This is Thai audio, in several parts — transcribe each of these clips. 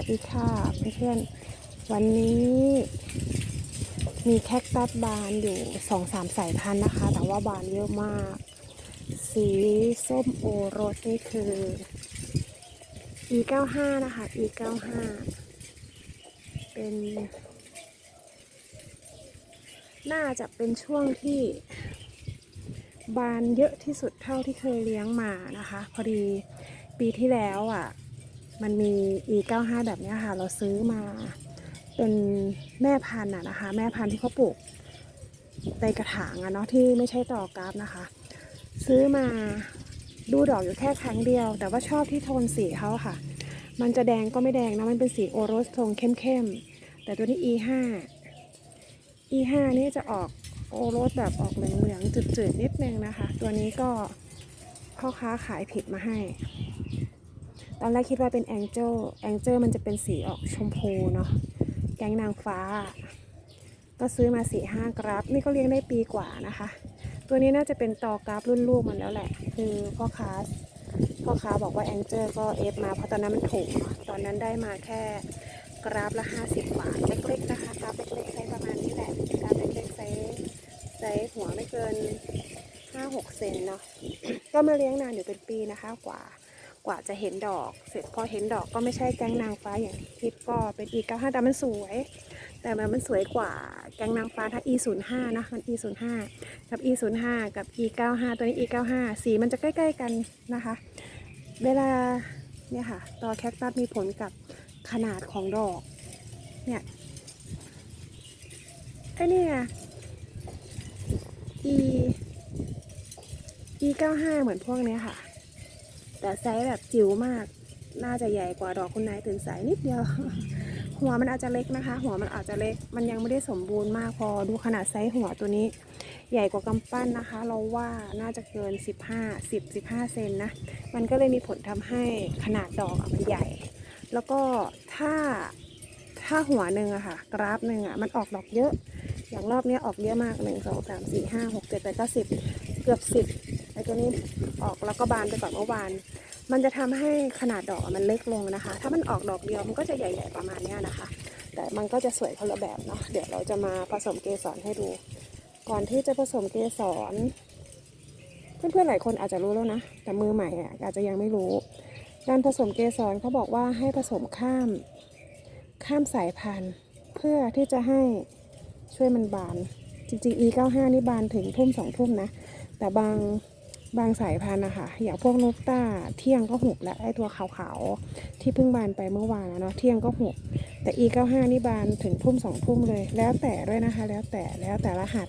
วัสดีค่ะเพื่อนๆวันนี้มีแคคตัสบานอยู่สองสามสายพันธุ์นะคะ แต่ว่าบานเยอะมาก สีส้มโอรสนี่คือ E95 นะคะ E95 เป็นน่าจะเป็นช่วงที่บานเยอะที่สุดเท่าที่เคยเลี้ยงมานะคะ พอดีปีที่แล้วอะ มันมี E95 แบบนี้ค่ะ เราซื้อมาเป็นแม่พันธุ์อะนะคะ แม่พันธุ์ที่เขาปลูกในกระถางอะเนาะที่ไม่ใช่ต่อกราฟนะคะ ซื้อมาดูดอกอยู่แค่ครั้งเดียว แต่ว่าชอบที่โทนสีเขาค่ะ มันจะแดงก็ไม่แดงนะ มันเป็นสีโอโรสโทนเข้มๆ แต่ตัวที่ E5 E5 นี่จะออกโอโรสแบบออกเหลืองๆจืดๆนิดนึงนะคะ ตัวนี้ก็พ่อค้าขายผิดมาให้ ตอนแรกคิดว่าเป็นแองเจิลแองเจิลมันจะเป็นสีออกชมพูเนาะแกงนางฟ้า ก็ซื้อมาสี่ห้ากราฟนี่ก็เลี้ยงได้ปีกว่านะคะ ตัวนี้น่าจะเป็นตอกราฟรุ่นลูกมันแล้วแหละ คือพ่อค้าพ่อค้าบอกว่าแองเจิลก็เอฟมาเพราะตอนนั้นมันถูกเนอะตอนนั้นได้มาแค่กราฟละห้าสิบบาทเล็กๆนะคะกราฟเล็กๆไซส์ประมาณนี้แหละกราฟเล็กๆไซส์ไซส์หัวไม่เกินห้าหกเซนเนาะก็มาเลี้ยงนานอยู่เป็นปีนะคะกว่า ว่าจะเห็นดอก เสร็จพอเห็นดอกก็ไม่ใช่แกงนางฟ้าอย่างที่คิดก็เป็น E 9 5แต่มันสวย แต่มันมันสวยกว่าแกงนางฟ้าถ้า E 0 5นะมัน E 0 5กับ E 0 5กับ E 9 5ตัวนี้ E 9 5สีมันจะใกล้ ๆ กันนะคะ เวลาเนี่ยค่ะตอแคคตัสมีผลกับขนาดของดอกเนี่ยไอ้นี่ไง E E 9 5เหมือนพวกเนี้ยค่ะ แต่ไซส์แบบจิ๋วมาก น่าจะใหญ่กว่าดอกคุณนายตื่นสายนิดเดียว หัวมันอาจจะเล็กนะคะ หัวมันอาจจะเล็ก มันยังไม่ได้สมบูรณ์มากพอ ดูขนาดไซส์หัวตัวนี้ ใหญ่กว่ากำปั้นนะคะ เราว่าน่าจะเกิน 15 10 15 เซนนะ มันก็เลยมีผลทำให้ขนาดดอกมันใหญ่ แล้วก็ถ้าถ้าหัวหนึ่งอะค่ะ กราฟหนึ่งอะมันออกดอกเยอะอย่างรอบนี้ออกเยอะมาก1 2 3 4 5 6 7 8 9 10เกืือบ10ไอ้ตัวนี้ออกแล้วก็บานไปก่อนเมื่อวาน มันจะทำให้ขนาดดอกมันเล็กลงนะคะ ถ้ามันออกดอกเดียวมันก็จะใหญ่ ๆประมาณนี้นะคะ แต่มันก็จะสวยคนละแบบเนาะเดี๋ยวเราจะมาผสมเกสรให้ดู ก่อนที่จะผสมเกสรเพื่อนๆหลายคนอาจจะรู้แล้วนะ แต่มือใหม่อะอาจจะยังไม่รู้ การผสมเกสรเขาบอกว่าให้ผสมข้ามข้ามสายพันธุ์ เพื่อที่จะให้ช่วยมันบานจริงๆ E95 นี่บานถึงทุ่มสองทุ่มนะ แต่บางบางสายพันธุ์นะคะอย่างพวกนกต้าเที่ยงก็หุบและไอตัวขาวๆที่เพิ่งบานไปเมื่อวานนะเนาะเที่ยงก็หุบแต่ E95 นี่บานถึงทุ่มสองทุ่มเลย แล้วแต่ด้วยนะคะ แล้วแต่แล้วแต่รหัส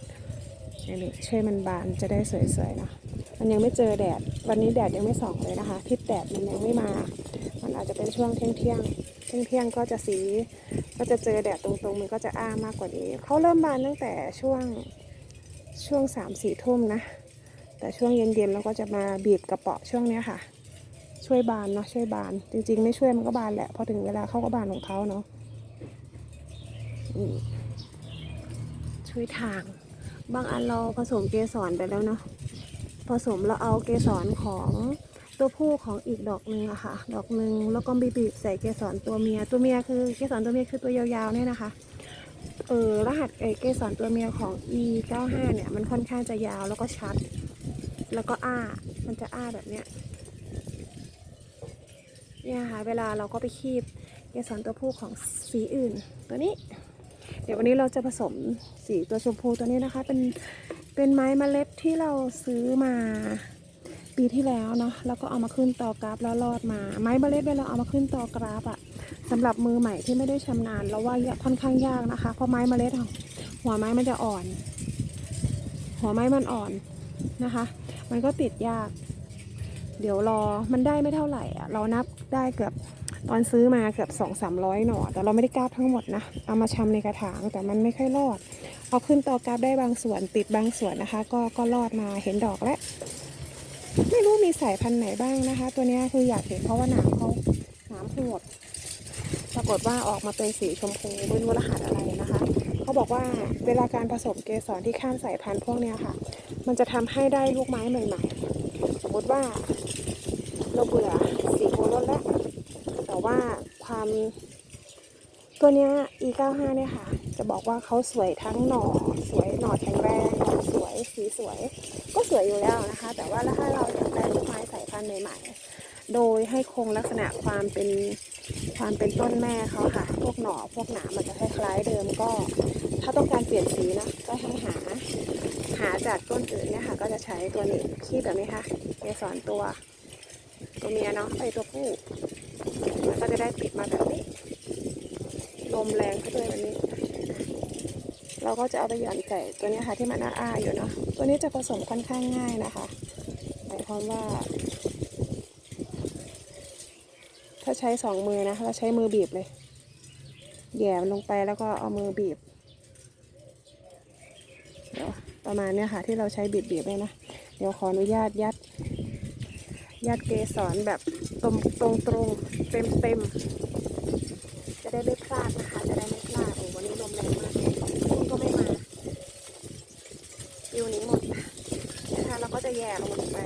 นี่ช่วยมันบานจะได้สวยๆเนาะมันยังไม่เจอแดด วันนี้แดดยังไม่ส่องเลยนะคะทิศแดดมันยังไม่มา มันอาจจะเป็นช่วงเที่ยงเที่ยงเที่ยงเที่ยงก็จะสี ก็จะเจอแดดตรงๆ มันก็จะอ้ามากกว่านี้เขาเริ่มบานตั้งแต่ช่วงช่วงสามสี่ทุ่มนะ แต่ช่วงเย็นๆเราก็จะมาบีบกระเปาะช่วงเนี้ยค่ะ ช่วยบานเนาะช่วยบาน จริง ๆ ไม่ช่วยมันก็บานแหละพอถึงเวลาเขาก็บานของเขาเนาะช่วยทาง บางอันเราผสมเกสรไปแล้วเนาะผสมเราเอาเกสรของตัวผู้ของอีกดอกหนึ่งอะค่ะ ดอกหนึ่งแล้วก็บีบๆใส่เกสรตัวเมีย ตัวเมียคือเกสรตัวเมียคือตัวยาวๆเนี่ยนะคะ เออรหัสไอเกสรตัวเมียของ E 9 5เนี่ยมันค่อนข้างจะยาวแล้วก็ชัด แล้วก็อ้า มันจะอ้าแบบเนี้ย เนี่ยค่ะ เวลาเราก็ไปคีบเกสรตัวผู้ของสีอื่น ตัวนี้ เดี๋ยววันนี้เราจะผสมสีตัวชมพูตัวนี้นะคะ เป็นเป็นไม้เมล็ดที่เราซื้อมาปีที่แล้วเนาะแล้วก็เอามาขึ้นต่อกราฟแล้วรอดมา ไม้เมล็ดเวลาเอามาขึ้นต่อกราฟอะสำหรับมือใหม่ที่ไม่ได้ชำนาญเราว่ายากค่อนข้างยากนะคะ เพราะไม้เมล็ดอะหัวไม้มันจะอ่อน หัวไม้มันอ่อนนะคะ มันก็ติดยาก เดี๋ยวรอมันได้ไม่เท่าไหร่อะ เรานับได้เกือบตอนซื้อมาเกือบสองสามร้อยหน่อ แต่เราไม่ได้กราฟทั้งหมดนะ เอามาชำในกระถางแต่มันไม่ค่อยรอด เอาขึ้นต่อกราฟได้บางส่วนติดบางส่วนนะคะ ก็ก็รอดมาเห็นดอกแล้ว ไม่รู้มีสายพันธุ์ไหนบ้างนะคะ ตัวนี้คืออยากเห็นเพราะว่าหนามเขาหนามโหดปรากฏว่าออกมาเป็นสีชมพูไม่รู้รหัสอะไร เขาบอกว่าเวลาการผสมเกสรที่ข้ามสายพันธุ์พวกเนี้ยค่ะ มันจะทำให้ได้ลูกไม้ใหม่ๆ สมมติว่าเราเบื่อสีโอรสแล้ว แต่ว่าความตัวเนี้ย E95 เนี่ยค่ะ จะบอกว่าเขาสวยทั้งหน่อ สวยหน่อแข็งแรงหน่อสวยสีสวย ก็สวยอยู่แล้วนะคะ แต่ว่าถ้าเราอยากได้ลูกไม้สายพันธุ์ใหม่ ๆ โดยให้คงลักษณะความเป็น ความเป็นต้นแม่เขาค่ะ พวกหน่อพวกหนามมันจะคล้ายๆเดิมก็ ถ้าต้องการเปลี่ยนสีนะก็ให้หา หาจากต้นอื่นเนี่ยค่ะ ก็จะใช้ตัวนี้ขี้แบบนี้ค่ะเกสรตัว ตัวเมียเนาะไอตัวผู้มันก็จะได้ติดมาแบบนี้ลมแรงเข้าด้วยแบบนี้ เราก็จะเอาไปหย่อนใส่ตัวนี้ค่ะที่มันอ้าๆอยู่เนาะตัวนี้จะผสมค่อนข้างง่ายนะคะหมายความว่า ถ้าใช้สองมือนะเราใช้มือบีบเลยแย่ลงไปแล้วก็เอามือบีบเดี๋ยวประมาณเนี้ยค่ะที่เราใช้บีบๆเลยนะเดี๋ยวขออนุญาตยัด ยัดเกสรแบบตรงตรงตรงเต็มเต็มจะได้ไม่พลาดนะคะ จะได้ไม่พลาดโอ้วันนี้ลมแรงมากคุณก็ไม่มาอยู่นี้หมดนะคะเราก็จะแย่ลงไป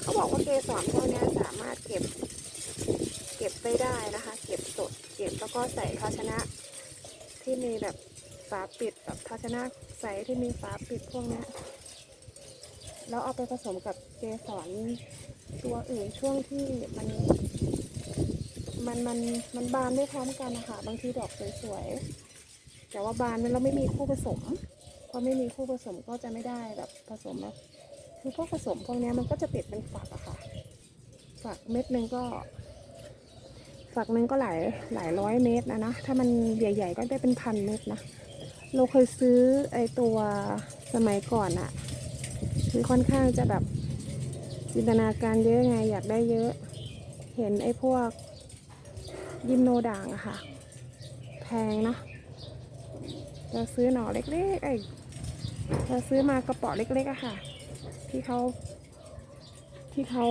เขาบอกว่าเกสรพวกนี้สามารถเก็บ เก็บได้ได้นะคะ เก็บสดเก็บแล้วก็ใส่ภาชนะ ที่มีแบบฝาปิดแบบภาชนะใส่ที่มีฝาปิดพวกนี้แล้วเอาไปผสมกับเกสรตัวอื่นช่วงที่มันมันมันมันบานไม่พร้อมกันนะคะบางทีดอกสวยๆแต่ว่าบานนั้นเราไม่มีคู่ผสมพอไม่มีคู่ผสมก็จะไม่ได้แบบผสมแล้วคือพวกผสมพวกนี้มันก็จะติดเป็นฝักอะค่ะ ฝักเม็ดหนึ่งก็ ฝักหนึ่งก็หลายหลายร้อยเมตรนะนะ ถ้ามันใหญ่ ๆ ก็ได้เป็นพันเมตรนะ เราเคยซื้อไอตัวสมัยก่อนอะคือค่อนข้างจะแบบจินตนาการเยอะไงอยากได้เยอะ เห็นไอ้พวกยิมโนด่างอะค่ะ แพงเนาะเราซื้อหน่อเล็กๆไอ้เราซื้อมากระป๋อเล็กๆอะค่ะ ที่เขาที่เขา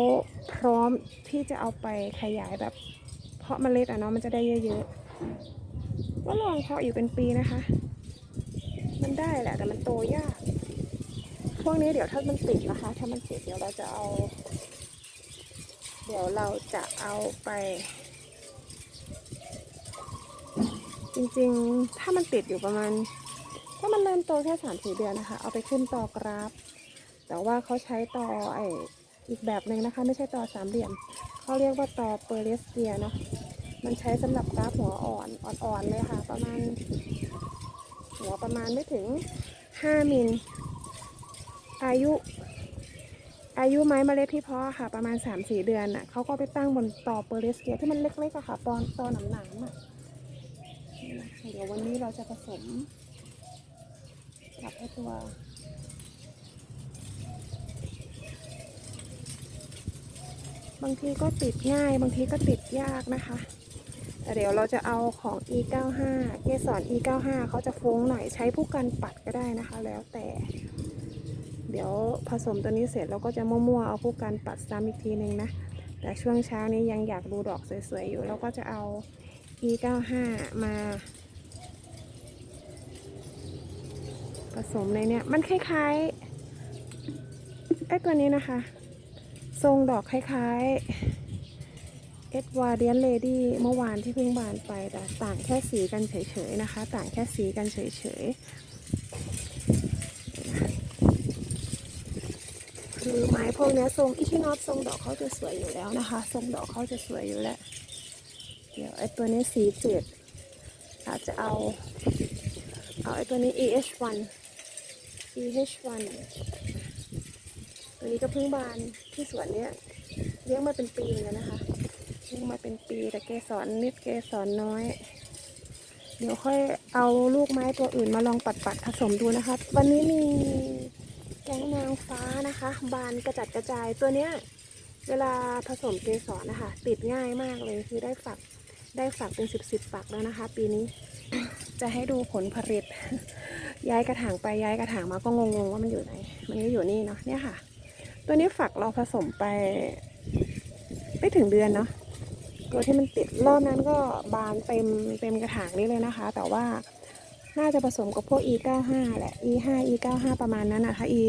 พร้อมที่จะเอาไปขยายแบบาะเมล็ดอะเนาะมันจะได้เยอะๆ ก็ลองเพาะอยู่เป็นปีนะคะ มันได้แหละแต่มันโตยาก พวกนี้เดี๋ยวถ้ามันติดนะคะ ถ้ามันติดเดี๋ยวเราจะเอา เดี๋ยวเราจะเอาไป จริงๆ ถ้ามันติดอยู่ประมาณถ้ามันเริ่มโตแค่สามสี่เดือนนะคะ เอาไปขึ้นต่อกราฟ แต่ว่าเขาใช้ต่อไออีกแบบหนึ่งนะคะ ไม่ใช่ต่อสามเหลี่ยม เขาเรียกว่าต่อเปอร์เลสเกียเนาะ มันใช้สำหรับกราฟหัวอ่อนอ่อนๆเลยค่ะ ประมาณ หัวประมาณไม่ถึง 5 มิล อายุ อายุไม้เมล็ดที่เพาะค่ะ ประมาณ 3-4 เดือนน่ะเขาก็ไปตั้งบนต่อเปอร์เลสเกียที่มันเล็กๆอะค่ะ ตอนตอนหนามๆอะเดี๋ยววันนี้เราจะผสมกับไอตัวบางทีก็ติดง่าย บางทีก็ติดยากนะคะ แต่เดี๋ยวเราจะเอาของ E95 เกสร E95 เขาจะฟุ้งหน่อยใช้ผู้กันปัดก็ได้นะคะ แล้วแต่ เดี๋ยวผสมตัวนี้เสร็จเราก็จะมั่วๆเอาผู้กันปัดซ้ำอีกทีนึงนะ แต่ช่วงเช้านี้ยังอยากดูดอกสวยๆอยู่เราก็จะเอา E95 มาผสมในเนี้ยมันคล้ายๆไอ้ตัวนี้นะคะ ทรงดอกคล้ายๆ เอ็ดวาเดียนเลดี้เมื่อวานที่เพิ่งบานไปแต่ต่างแค่สีกันเฉยๆนะคะ ต่างแค่สีกันเฉยๆคือไม้พวกนี้ทรงอิชินอตทรงดอกเขาจะสวยอยู่แล้วนะคะ ทรงดอกเขาจะสวยอยู่แล้ว เดี๋ยวไอ้ตัวนี้สีจืดอาจจะเอา เอาไอ้ตัวนี้ EH1 EH1 ตัวนี้ก็เพิ่งบานที่สวนเนี้ยเลี้ยงมาเป็นปีแล้วนะคะ้งมาเป็นปีแต่เกสรนิดเกสรน้อย เดี๋ยวค่อยเอาลูกไม้ตัวอื่นมาลองปัดปัดผสมดูนะคะ วันนี้มีแกงนางฟ้านะคะ บานกระจัดกระจายตัวเนี้ย เวลาผสมเกสรนะคะ ติดง่ายมากเลยคือได้ฝักได้ฝักเป็นสิบสิบฝักแล้วนะคะ ปีนี้จะให้ดูผลผลิต ย้ายกระถางไปย้ายกระถางมาก็งงๆว่ามันอยู่ไหน มันก็อยู่นี่เนาะเนี่ยค่ะ ตัวนี้ฝักเราผสมไปไม่ถึงเดือนเนาะ ตัวที่มันติดรอบนั้นก็บานเต็มเต็มกระถางนี้เลยนะคะ แต่ว่าน่าจะผสมกับพวก E95 แหละ E5 E95 ประมาณนั้นนะคะ E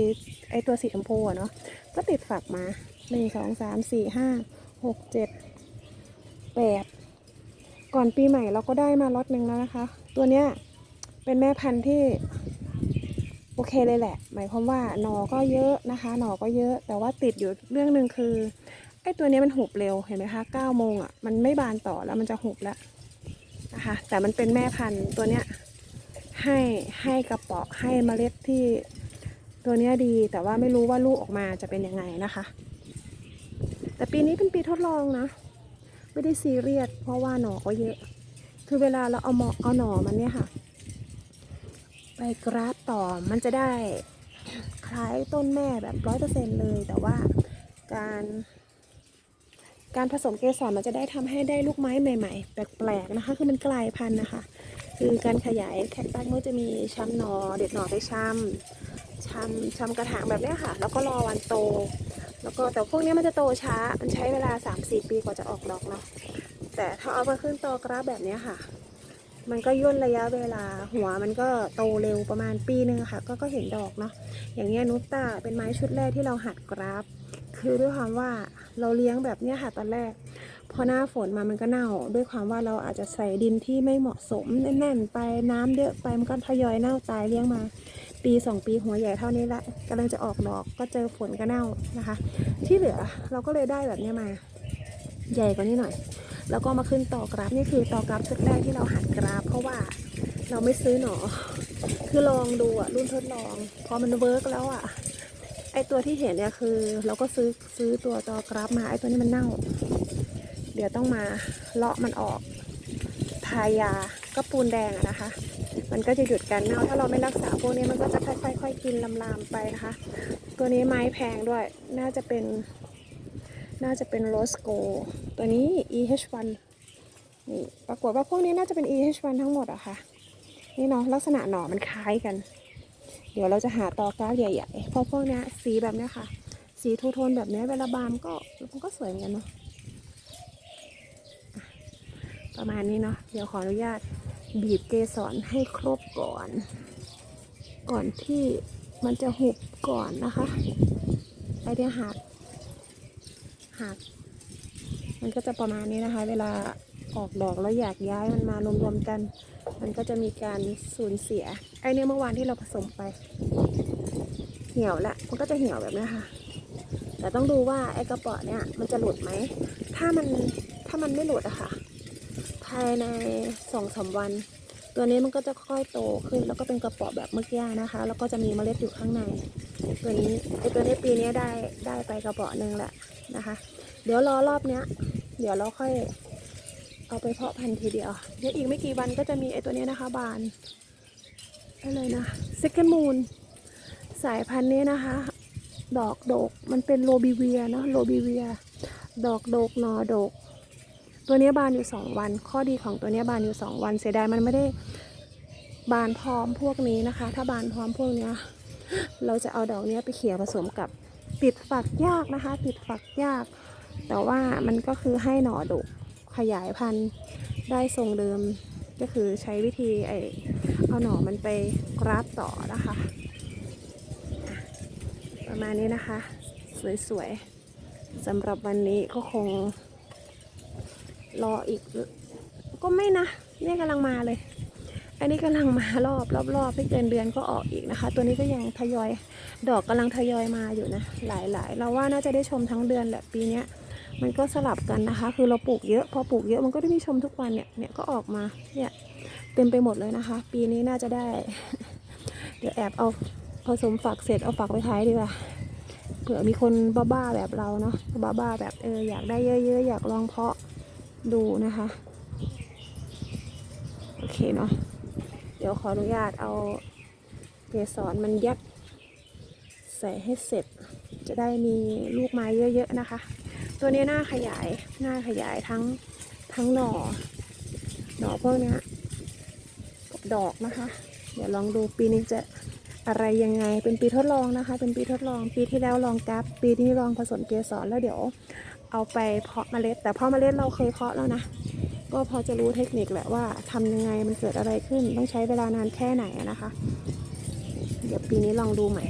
ไอตัวสีชมพูอะเนาะก็ติดฝักมาหนึ่งสองสามสี่ห้าหกเจ็ดแปดก่อนปีใหม่เราก็ได้มาล็อตหนึ่งแล้วนะคะ ตัวเนี้ยเป็นแม่พันธุ์ที่โอเคเลยแหละ หมายความว่าหนอก็เยอะนะคะ หนอก็เยอะ แต่ว่าติดอยู่เรื่องหนึ่งคือ ไอ้ตัวนี้มันหุบเร็วเห็นไหมคะเก้าโมงอะมันไม่บานต่อแล้วมันจะหุบแล้วนะคะแต่มันเป็นแม่พันธุ์ตัวเนี้ยให้ให้กระเปาะให้เมล็ดที่ตัวเนี้ยดีแต่ว่าไม่รู้ว่าลูกออกมาจะเป็นยังไงนะคะ แต่ปีนี้เป็นปีทดลองนะ ไม่ได้ซีเรียสเพราะว่าหนอก็เยอะ คือเวลาเราเอาหมอเอาหนอมันเนี่ยค่ะ ไปกราฟต่อมันจะได้คล้ายต้นแม่แบบร้อยเปอร์เซ็นเลย แต่ว่าการ การผสมเกสรมันจะได้ทำให้ได้ลูกไม้ใหม่ ๆ แปลกๆนะคะ คือมันกลายพันธุ์นะคะ คือการขยายแคคตัสมันจะมีช้ำหนอเด็ดหนอไปช้ำช้ำช้ำกระถางแบบนี้ค่ะ แล้วก็รอวันโต แล้วก็แต่พวกนี้มันจะโตช้า มันใช้เวลา 3-4 ปีกว่าจะออกดอกเนาะ แต่ถ้าเอามาขึ้นตอกราฟแบบนี้ค่ะ มันก็ย่นระยะเวลา หัวมันก็โตเร็วประมาณปีหนึ่งค่ะ ก็ก็เห็นดอกเนาะ อย่างเงี้ยนุตตาเป็นไม้ชุดแรกที่เราหัดกราฟ คือด้วยความว่าเราเลี้ยงแบบเนี้ยค่ะตอนแรก พอหน้าฝนมามันก็เน่า ด้วยความว่าเราอาจจะใส่ดินที่ไม่เหมาะสมแน่นๆไปน้ำเยอะไปมันก็ทยอยเน่าตายเลี้ยงมา ปีสองปีหัวใหญ่เท่านี้ละกำลังจะออกดอกก็เจอฝนก็เน่านะคะ ที่เหลือเราก็เลยได้แบบเนี้ยมา ใหญ่กว่านี้หน่อย แล้วก็มาขึ้นต่อกราฟนี่คือต่อกราฟชุดแรกที่เราหัดกราฟ เพราะว่าเราไม่ซื้อหนอ คือลองดูอะรุ่นทดลอง พอมันเวิร์กแล้วอะ ไอตัวที่เห็นเนี่ยคือ เราก็ซื้อซื้อตัวต่อกราฟมาไอตัวนี้มันเน่า เดี๋ยวต้องมาเลาะมันออก ทายาก็ปูนแดงอะนะคะ มันก็จะหยุดการเน่า ถ้าเราไม่รักษาพวกนี้มันก็จะค่อยๆกินลามๆไปนะคะ ตัวนี้ไม้แพงด้วย น่าจะเป็น น่าจะเป็นโรสโก ตัวนี้ EH1 นี่ปรากฏว่าพวกนี้น่าจะเป็น EH1 ทั้งหมดอะค่ะ นี่เนาะลักษณะหน่อมันคล้ายกัน เดี๋ยวเราจะหาตอกราใหญ่ๆ เพราะพวกเนี้ยสีแบบเนี้ยค่ะ สีทูโทนแบบเนี้ยเวลาบานก็มันก็สวยเหมือนกันเนาะอะประมาณนี้เนาะเดี๋ยวขออนุญาตบีบเกสรให้ครบก่อน ก่อนที่มันจะหุบก่อนนะคะไอเดียหักหัก มันก็จะประมาณนี้นะคะ เวลา ออกดอกแล้วอยากย้ายมันมารวมๆกัน มันก็จะมีการสูญเสีย ไอเนี้ยเมื่อวานที่เราผสมไป เหี่ยวละ มันก็จะเหี่ยวแบบนี้ค่ะ แต่ต้องดูว่าไอกระป๋อเนี่ยมันจะหลุดไหม ถ้ามันถ้ามันไม่หลุดอะค่ะ ภายในสองสามวัน ตัวนี้มันก็จะค่อยโตขึ้น แล้วก็เป็นกระป๋อแบบเมื่อกี้นะคะ แล้วก็จะมีเมล็ดอยู่ข้างใน ตัวนี้ไอตัวนี้ปีนี้ได้ได้ไปกระป๋อหนึ่งแหละนะคะ เดี๋ยวรอรอบเนี้ย เดี๋ยวเราค่อย เอาไปเพาะพันธุ์ทีเดียวเดี๋ยวอีกไม่กี่วันก็จะมีไอตัวนี้นะคะ บานได้เลยนะ second moon สายพันธุ์นี้นะคะ ดอกโดกมันเป็นโรบิเวียเนาะโรบิเวีย ดอกโดกหนอโดก ตัวนี้บานอยู่สองวัน ข้อดีของตัวนี้บานอยู่สองวัน เสียดายมันไม่ได้บานพร้อมพวกนี้นะคะ ถ้าบานพร้อมพวกเนี้ยเราจะเอาดอกนี้ไปเขี่ยผสมกับติดฝักยากนะคะ ติดฝักยาก แต่ว่ามันก็คือให้หน่อดก ขยายพันธุ์ได้ทรงเดิม ก็คือใช้วิธีไอเอาหน่อมันไปกราฟต่อนะคะ ประมาณนี้นะคะ สวยๆสำหรับวันนี้ก็คง รออีก ก็ไม่นะเนี่ยกำลังมาเลย อันนี้กำลังมารอบรอบรอบไม่เกินเดือนก็ออกอีกนะคะ ตัวนี้ก็ยังทยอยดอกกำลังทยอยมาอยู่นะ หลายๆเราว่าน่าจะได้ชมทั้งเดือนแหละปีนี้ มันก็สลับกันนะคะ คือเราปลูกเยอะ พอปลูกเยอะมันก็ได้มีชมทุกวันเนี่ย เนี่ยก็ออกมา เนี่ยเต็มไปหมดเลยนะคะ ปีนี้น่าจะได้ เดี๋ยวแอบเอาผสมฝักเสร็จเอาฝักไปขายดีกว่าเผื่อมีคนบ้าๆแบบเราเนาะ บ้าๆแบบเอออยากได้เยอะๆอยากลองเพาะดูนะคะ โอเคเนาะ เดี๋ยวขออนุญาตเอาเกสรมันยัดใส่ให้เสร็จ จะได้มีลูกไม้เยอะๆนะคะ ตัวนี้หน้าขยายหน้าขยายทั้งทั้งหน่อหน่อพวกนี้กับดอกนะคะ เดี๋ยวลองดูปีนี้จะอะไรยังไงเป็นปีทดลองนะคะ เป็นปีทดลองปีที่แล้วลองกราฟปีนี้ลองผสมเกสรแล้วเดี๋ยวเอาไปเพาะเมล็ด แต่เพาะเมล็ดเราเคยเพาะแล้วนะก็พอจะรู้เทคนิคแหละว่าทำยังไงมันเกิดอะไรขึ้นต้องใช้เวลานานแค่ไหนนะคะ เดี๋ยวปีนี้ลองดูใหม่